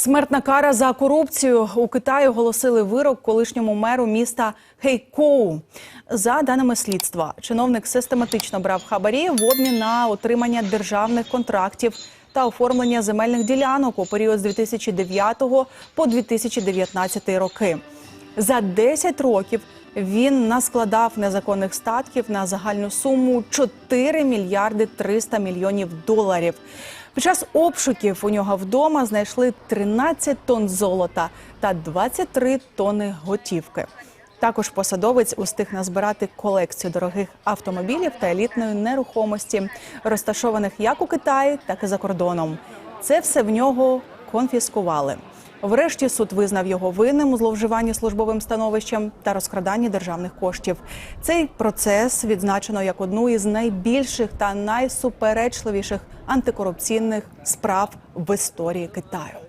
Смертна кара за корупцію у Китаї оголосили вирок колишньому меру міста Хейкоу. За даними слідства, чиновник систематично брав хабарі в обмін на отримання державних контрактів та оформлення земельних ділянок у період з 2009 по 2019 роки. За 10 років він наскладав незаконних статків на загальну суму 4 мільярди 300 мільйонів доларів. Під час обшуків у нього вдома знайшли 13 тонн золота та 23 тонни готівки. Також посадовець устиг назбирати колекцію дорогих автомобілів та елітної нерухомості, розташованих як у Китаї, так і за кордоном. Це все в нього конфіскували. Врешті суд визнав його винним у зловживанні службовим становищем та розкраданні державних коштів. Цей процес відзначено як одну із найбільших та найсуперечливіших антикорупційних справ в історії Китаю.